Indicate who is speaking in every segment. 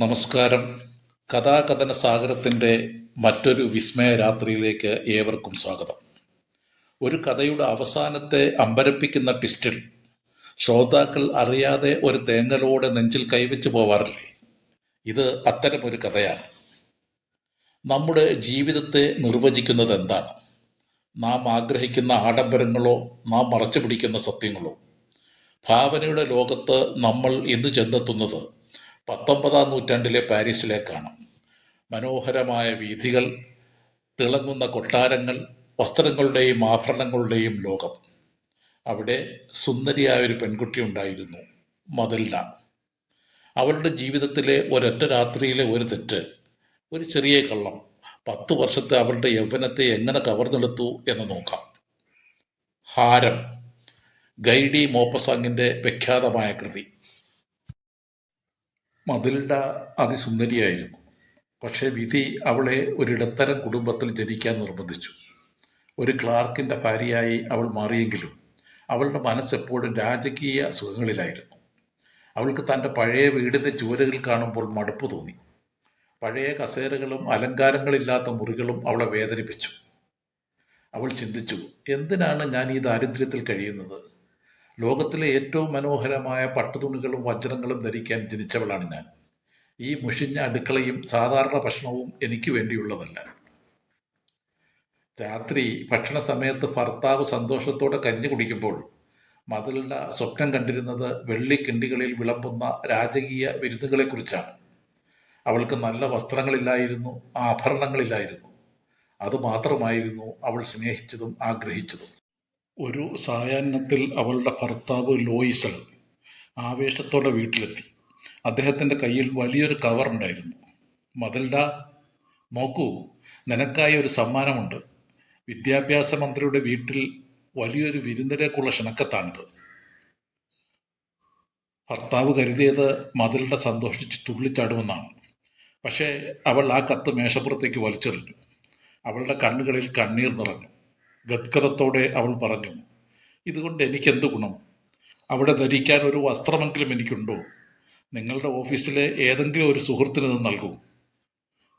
Speaker 1: നമസ്കാരം. കഥാകഥന സാഗരത്തിന്റെ മറ്റൊരു വിസ്മയ രാത്രിയിലേക്ക് ഏവർക്കും സ്വാഗതം. ഒരു കഥയുടെ അവസാനത്തെ അമ്പരപ്പിക്കുന്ന ട്വിസ്റ്റിൽ ശ്രോതാക്കൾ അറിയാതെ ഒരു തേങ്ങലോടെ നെഞ്ചിൽ കൈവച്ച് പോവാറില്ലേ? ഇത് അത്തരമൊരു കഥയാണ്. നമ്മുടെ ജീവിതത്തെ നിർവചിക്കുന്നത് എന്താണ്? നാം ആഗ്രഹിക്കുന്ന ആഡംബരങ്ങളോ നാം മറച്ചു പിടിക്കുന്ന സത്യങ്ങളോ? ഭാവനയുടെ ലോകത്ത് നമ്മൾ ഇന്ന് ചെന്നെത്തുന്നത് പത്തൊമ്പതാം നൂറ്റാണ്ടിലെ പാരീസിലേക്കാണ്. മനോഹരമായ വീഥികൾ തിളങ്ങുന്ന കൊട്ടാരങ്ങൾ വസ്ത്രങ്ങളുടെയും ആഭരണങ്ങളുടെയും ലോകം. അവിടെ സുന്ദരിയായ ഒരു പെൺകുട്ടി ഉണ്ടായിരുന്നു മതിൽന അവളുടെ ജീവിതത്തിലെ ഒരൊറ്റ രാത്രിയിലെ ഒരു തെറ്റ് ഒരു ചെറിയ കള്ളം. പത്ത് വർഷത്തെ അവളുടെ യൗവനത്തെ എങ്ങനെ കവർന്നെടുത്തു എന്ന് നോക്കാം. ഹാരം ഗൈഡി മോപ്പസാങ്ങിന്റെ വിഖ്യാതമായ കൃതി. മതിൽഡ അതിസുന്ദരിയായിരുന്നു. പക്ഷേ വിധി അവളെ ഒരിടത്തരം കുടുംബത്തിൽ ജനിക്കാൻ നിർബന്ധിച്ചു. ഒരു ക്ലാർക്കിന്റെ ഭാര്യയായി അവൾ മാറിയെങ്കിലും അവളുടെ മനസ്സെപ്പോഴും രാജകീയ സുഖങ്ങളിലായിരുന്നു. അവൾക്ക് തന്റെ പഴയ വീടിന്റെ ചുവരുകൾ കാണുമ്പോൾ മടുപ്പ് തോന്നി. പഴയ കസേരകളും അലങ്കാരങ്ങളില്ലാത്ത മുറികളും അവളെ വേദനിപ്പിച്ചു. അവൾ ചിന്തിച്ചു എന്തിനാണ് ഞാൻ ഈ ദാരിദ്ര്യത്തിൽ കഴിയുന്നത്? ലോകത്തിലെ ഏറ്റവും മനോഹരമായ പട്ടുതുണികളും വജ്രങ്ങളും ധരിക്കാൻ ജനിച്ചവളാണ് ഞാൻ. ഈ മുഷിഞ്ഞ അടുക്കളയും സാധാരണ ഭക്ഷണവും എനിക്ക് വേണ്ടിയുള്ളതല്ല. രാത്രി ഭക്ഷണ സമയത്ത് ഭർത്താവ് സന്തോഷത്തോടെ കഞ്ഞി കുടിക്കുമ്പോൾ മതിലുള്ള സ്വപ്നം കണ്ടിരുന്നത് വെള്ളിക്കിണ്ടികളിൽ വിളമ്പുന്ന രാജകീയ വിരുന്നുകളെക്കുറിച്ചാണ്. അവൾക്ക് നല്ല വസ്ത്രങ്ങളില്ലായിരുന്നു ആഭരണങ്ങളില്ലായിരുന്നു. അതുമാത്രമായിരുന്നു അവൾ സ്നേഹിച്ചതും ആഗ്രഹിച്ചതും. ഒരു സായാഹ്നത്തിൽ അവളുടെ ഭർത്താവ് ലോയിസൽ ആവേശത്തോടെ വീട്ടിലെത്തി. അദ്ദേഹത്തിന്റെ കയ്യിൽ വലിയൊരു കവർ ഉണ്ടായിരുന്നു. മതിൽഡ നോക്കൂ നിനക്കായി ഒരു സമ്മാനമുണ്ട്. വിദ്യാഭ്യാസ മന്ത്രിയുടെ വീട്ടിൽ വലിയൊരു വിരുന്നിലേക്കുള്ള ക്ഷണക്കത്താണിത്. ഭർത്താവ് കരുതിയത് മതിലിന്റെ സന്തോഷിച്ച് തുള്ളിച്ചാടുമെന്നാണ്. പക്ഷേ അവൾ ആ കത്ത് മേശപ്പുറത്തേക്ക് വലിച്ചെറിഞ്ഞു. അവളുടെ കണ്ണുകളിൽ കണ്ണീർ നിറഞ്ഞു. ഗദ്ഗതത്തോടെ അവൾ പറഞ്ഞു ഇതുകൊണ്ട് എനിക്കെന്ത് ഗുണം? അവിടെ ധരിക്കാൻ ഒരു വസ്ത്രമെങ്കിലും എനിക്കുണ്ടോ? നിങ്ങളുടെ ഓഫീസിലെ ഏതെങ്കിലും ഒരു സുഹൃത്തിന് ഇത് നൽകൂ.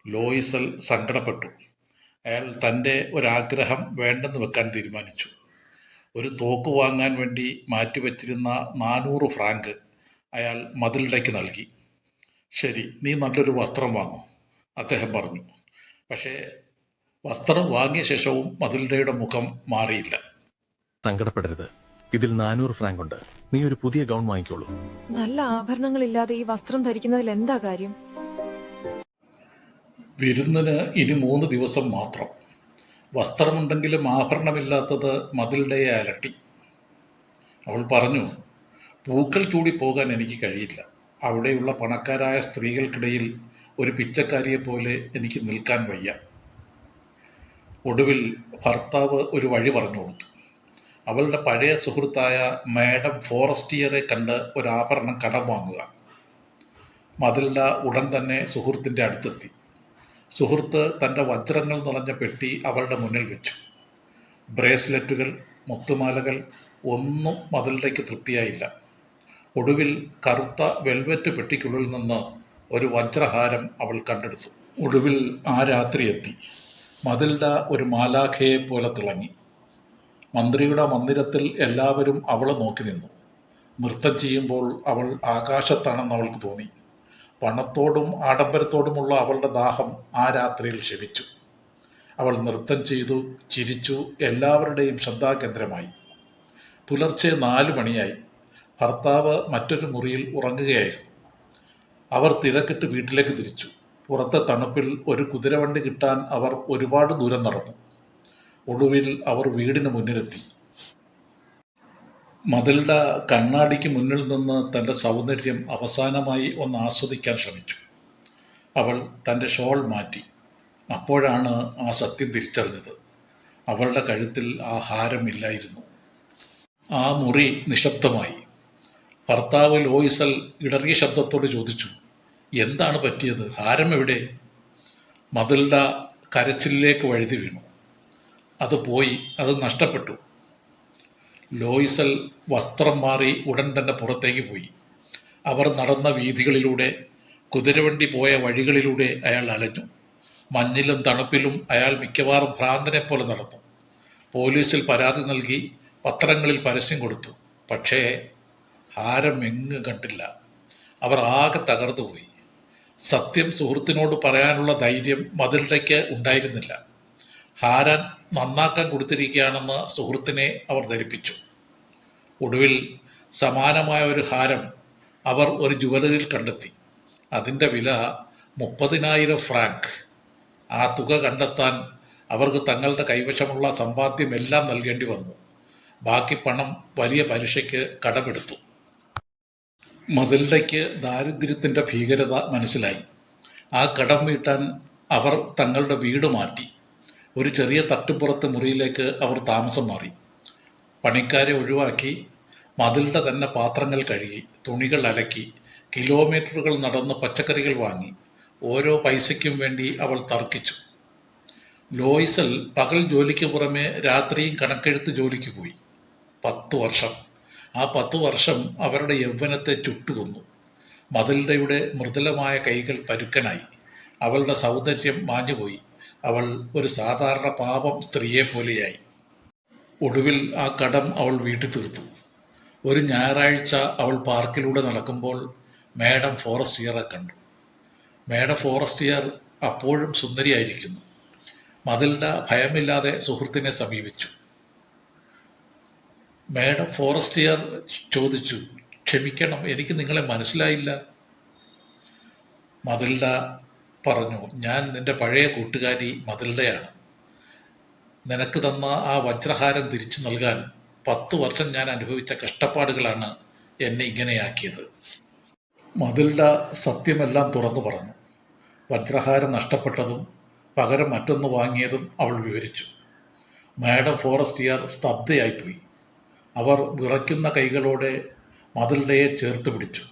Speaker 1: ലോയിസൽ സങ്കടപ്പെട്ടു. അയാൾ തന്റെ ഒരാഗ്രഹം വേണ്ടെന്ന് വെക്കാൻ തീരുമാനിച്ചു. ഒരു തോക്ക് വാങ്ങാൻ വേണ്ടി മാറ്റിവെച്ചിരുന്ന നാനൂറ് ഫ്രാങ്ക് അയാൾ മതിലിടയ്ക്ക് നൽകി. ശരി നീ നല്ലൊരു വസ്ത്രം വാങ്ങൂ അദ്ദേഹം പറഞ്ഞു. പക്ഷേ വസ്ത്രം വാങ്ങിയ ശേഷവും മതിൽഡയുടെ മുഖം മാറിയില്ല.
Speaker 2: സങ്കടപ്പെടരുത്. ഇതിൽ നാനൂറ് ഫ്രാങ്ക് ഉണ്ട്. നീ ഒരു പുതിയ ഗൗൺ വാങ്ങിക്കോളൂ.
Speaker 3: നല്ല ആഭരണങ്ങൾ ഇല്ലാതെ ഈ വസ്ത്രം ധരിക്കുന്നതിൽ എന്താ കാര്യം?
Speaker 1: വിരുന്നിന് ഇനി മൂന്ന് ദിവസം മാത്രം. വസ്ത്രമുണ്ടെങ്കിലും ആഭരണമില്ലാത്തത് മതിൽഡയെ അലട്ടി അവൾ പറഞ്ഞു പൂക്കൾ ചൂടി പോകാൻ എനിക്ക് കഴിയില്ല. അവിടെയുള്ള പണക്കാരായ സ്ത്രീകൾക്കിടയിൽ ഒരു പിച്ചക്കാരിയെ പോലെ എനിക്ക് നിൽക്കാൻ വയ്യ. ഒടുവിൽ ഭർത്താവ് ഒരു വഴി പറഞ്ഞു കൊടുത്തു. അവളുടെ പഴയ സുഹൃത്തായ മാഡം ഫോറസ്റ്റിയറെ കണ്ട് ഒരു ആഭരണം കടം വാങ്ങുക. മതിലിന്റെ ഉടൻ തന്നെ സുഹൃത്തിന്റെ അടുത്തെത്തി. സുഹൃത്ത് തന്റെ വജ്രങ്ങൾ നിറഞ്ഞ പെട്ടി അവളുടെ മുന്നിൽ വെച്ചു. ബ്രേസ്ലെറ്റുകൾ മുത്തുമാലകൾ ഒന്നും മതിലിലേക്ക് തൃപ്തിയായില്ല. ഒടുവിൽ കറുത്ത വെൽവെറ്റ് പെട്ടിക്കുള്ളിൽ നിന്ന് ഒരു വജ്രഹാരം അവൾ കണ്ടെടുത്തു. ഒടുവിൽ ആ രാത്രി എത്തി. മതിൽഡ ഒരു മാലാഖയെ പോലെ തിളങ്ങി. മന്ത്രിയുടെ മന്ദിരത്തിൽ എല്ലാവരും അവളെ നോക്കി നിന്നു. നൃത്തം ചെയ്യുമ്പോൾ അവൾ ആകാശത്താണെന്ന് അവൾക്ക് തോന്നി. പണത്തോടും ആഡംബരത്തോടുമുള്ള അവളുടെ ദാഹം ആ രാത്രിയിൽ ക്ഷമിച്ചു അവൾ നൃത്തം ചെയ്തു ചിരിച്ചു എല്ലാവരുടെയും ശ്രദ്ധാകേന്ദ്രമായി. പുലർച്ചെ നാല് മണിയായി. ഭർത്താവ് മറ്റൊരു മുറിയിൽ ഉറങ്ങുകയായിരുന്നു. അവർ തിരക്കിട്ട് വീട്ടിലേക്ക് തിരിച്ചു. പുറത്തെ തണുപ്പിൽ ഒരു കുതിരവണ്ടി കിട്ടാൻ അവർ ഒരുപാട് ദൂരം നടന്നു. ഒടുവിൽ അവർ വീടിന് മുന്നിലെത്തി. മതിലിട കണ്ണാടിക്ക് മുന്നിൽ നിന്ന് തന്റെ സൗന്ദര്യം അവസാനമായി ഒന്ന് ആസ്വദിക്കാൻ ശ്രമിച്ചു. അവൾ തന്റെ ഷോൾ മാറ്റി. അപ്പോഴാണ് ആ സത്യം തിരിച്ചറിഞ്ഞത്. അവളുടെ കഴുത്തിൽ ആ ഹാരം ഇല്ലായിരുന്നു. ആ മുറി നിശബ്ദമായി. ഭർത്താവ് ലോയിസൽ ഇടറിയ ശബ്ദത്തോട് ചോദിച്ചു എന്താണ് പറ്റിയത്? ഹാരം എവിടെ? മതിലിന്റെ കരച്ചിലേക്ക് വഴുതി വീണു. അത് പോയി അത് നഷ്ടപ്പെട്ടു. ലോയിസൽ വസ്ത്രം മാറി ഉടൻ തന്നെ പുറത്തേക്ക് പോയി. അവർ നടന്ന വീഥികളിലൂടെ കുതിരവണ്ടി പോയ വഴികളിലൂടെ അയാൾ അലഞ്ഞു. മഞ്ഞിലും തണുപ്പിലും അയാൾ മിക്കവാറും ഭ്രാന്തനെ പോലെ നടന്നു. പോലീസിൽ പരാതി നൽകി പത്രങ്ങളിൽ പരസ്യം കൊടുത്തു. പക്ഷേ ഹാരം എങ്ങും കണ്ടില്ല. അവർ ആകെ തകർന്നുപോയി. സത്യം സുഹൃത്തിനോട് പറയാനുള്ള ധൈര്യം മതിലിടയ്ക്ക് ഉണ്ടായിരുന്നില്ല. ഹാരാൻ നന്നാക്കാൻ കൊടുത്തിരിക്കുകയാണെന്ന് സുഹൃത്തിനെ അവർ ധരിപ്പിച്ചു. ഒടുവിൽ സമാനമായ ഒരു ഹാരം അവർ ഒരു ജുവലറിയിൽ കണ്ടെത്തി. അതിന്റെ വില മുപ്പതിനായിരം ഫ്രാങ്ക്. ആ തുക കണ്ടെത്താൻ അവർക്ക് തങ്ങളുടെ കൈവശമുള്ള സമ്പാദ്യമെല്ലാം നൽകേണ്ടി വന്നു. ബാക്കി പണം വലിയ പലിശയ്ക്ക് കടമെടുത്തു. മതിൽഡയ്ക്ക് ദാരിദ്ര്യത്തിന്റെ ഭീകരത മനസ്സിലായി. ആ കടം വീട്ടാൻ അവർ തങ്ങളുടെ വീട് മാറ്റി. ഒരു ചെറിയ തട്ടുപുറത്ത് മുറിയിലേക്ക് അവർ താമസം മാറി. പണിക്കാരെ ഒഴിവാക്കി മതിലിന്റെ തന്നെ പാത്രങ്ങൾ കഴുകി തുണികൾ അലക്കി കിലോമീറ്ററുകൾ നടന്ന് പച്ചക്കറികൾ വാങ്ങി. ഓരോ പൈസയ്ക്കും വേണ്ടി അവൾ തർക്കിച്ചു. ലോയിസൽ പകൽ ജോലിക്ക് പുറമെ രാത്രിയും കണക്കെഴുത്ത് ജോലിക്ക് പോയി. പത്ത് വർഷം. ആ പത്ത് വർഷം അവരുടെ യൗവനത്തെ ചുട്ടുകൊന്നു. മതിൽഡയുടെ മൃദുലമായ കൈകൾ പരുക്കനായി. അവളുടെ സൗന്ദര്യം മാഞ്ഞുപോയി. അവൾ ഒരു സാധാരണ പാപം സ്ത്രീയെ പോലെയായി. ഒടുവിൽ ആ കടം അവൾ വീട്ടിൽ തീർത്തു. ഒരു ഞായറാഴ്ച അവൾ പാർക്കിലൂടെ നടക്കുമ്പോൾ മാഡം ഫോറസ്റ്റിയറെ കണ്ടു. മാഡം ഫോറസ്റ്റിയർ അപ്പോഴും സുന്ദരിയായിരിക്കുന്നു. മതിൽഡ ഭയമില്ലാതെ സുഹൃത്തിനെ സമീപിച്ചു. മേഡം ഫോറസ്റ്റിയർ ചോദിച്ചു ക്ഷമിക്കണം എനിക്ക് നിങ്ങളെ മനസ്സിലായില്ല. മതിൽഡ പറഞ്ഞു ഞാൻ നിന്റെ പഴയ കൂട്ടുകാരി മതിൽഡയാണ്. നിനക്ക് തന്ന ആ വജ്രഹാരം തിരിച്ചു നൽകാൻ പത്ത് വർഷം ഞാൻ അനുഭവിച്ച കഷ്ടപ്പാടുകളാണ് എന്നെ ഇങ്ങനെയാക്കിയത്. മതിൽഡ സത്യമെല്ലാം തുറന്നു പറഞ്ഞു. വജ്രഹാരം നഷ്ടപ്പെട്ടതും പകരം മറ്റൊന്ന് വാങ്ങിയതും അവൾ വിവരിച്ചു. മാഡം ഫോറസ്റ്റിയർ സ്തബ്ധയായിപ്പോയി. അവർ വിറയ്ക്കുന്ന കൈകളോടെ മതിൽഡയെ ചേർത്ത് പിടിച്ചു.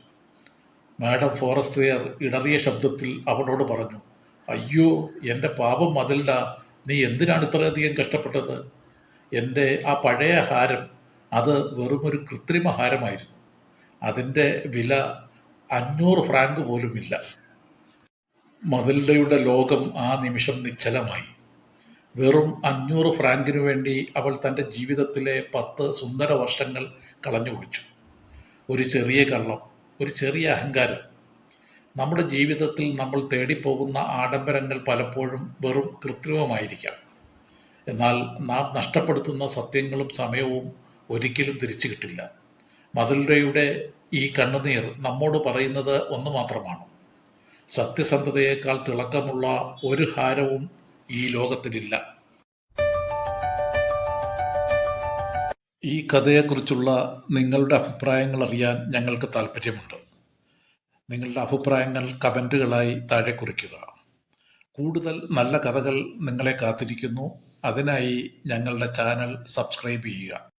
Speaker 1: മാഡം ഫോറസ്ട്രിയർ ഇടറിയ ശബ്ദത്തിൽ അവളോട് പറഞ്ഞു അയ്യോ എന്റെ പാപം മതിൽഡ നീ എന്തിനാണ് ഇത്രയധികം കഷ്ടപ്പെട്ടത്? എന്റെ ആ പഴയ ഹാരം അത് വെറുമൊരു കൃത്രിമ ഹാരമായിരുന്നു. അതിന്റെ വില അഞ്ഞൂറ് ഫ്രാങ്ക് പോലുമില്ല. മതിൽഡയുടെ ലോകം ആ നിമിഷം നിശ്ചലമായി. വെറും അഞ്ഞൂറ് ഫ്രാങ്കിനു വേണ്ടി അവൾ തന്റെ ജീവിതത്തിലെ പത്ത് സുന്ദര വർഷങ്ങൾ കളഞ്ഞു കുടിച്ചു. ഒരു ചെറിയ കള്ളം ഒരു ചെറിയ അഹങ്കാരം. നമ്മുടെ ജീവിതത്തിൽ നമ്മൾ തേടിപ്പോകുന്ന ആഡംബരങ്ങൾ പലപ്പോഴും വെറും കൃത്രിമമായിരിക്കാം. എന്നാൽ നാം നഷ്ടപ്പെടുത്തുന്ന സത്യങ്ങളും സമയവും ഒരിക്കലും തിരിച്ചു കിട്ടില്ല. മതിൽഡയുടെ ഈ കണ്ണുനീർ നമ്മോട് പറയുന്നത് ഒന്ന് മാത്രമാണ്. സത്യസന്ധതയേക്കാൾ തിളക്കമുള്ള ഒരു ഹാരവും ഈ ലോകത്തിലില്ല. ഈ കഥയെക്കുറിച്ചുള്ള നിങ്ങളുടെ അഭിപ്രായങ്ങൾ അറിയാൻ ഞങ്ങൾക്ക് താല്പര്യമുണ്ട് നിങ്ങളുടെ അഭിപ്രായങ്ങൾ കമന്റുകളായി താഴെ കുറിക്കുക. കൂടുതൽ നല്ല കഥകൾ നിങ്ങളെ കാത്തിരിക്കുന്നു. അതിനായി ഞങ്ങളുടെ ചാനൽ സബ്സ്ക്രൈബ് ചെയ്യുക.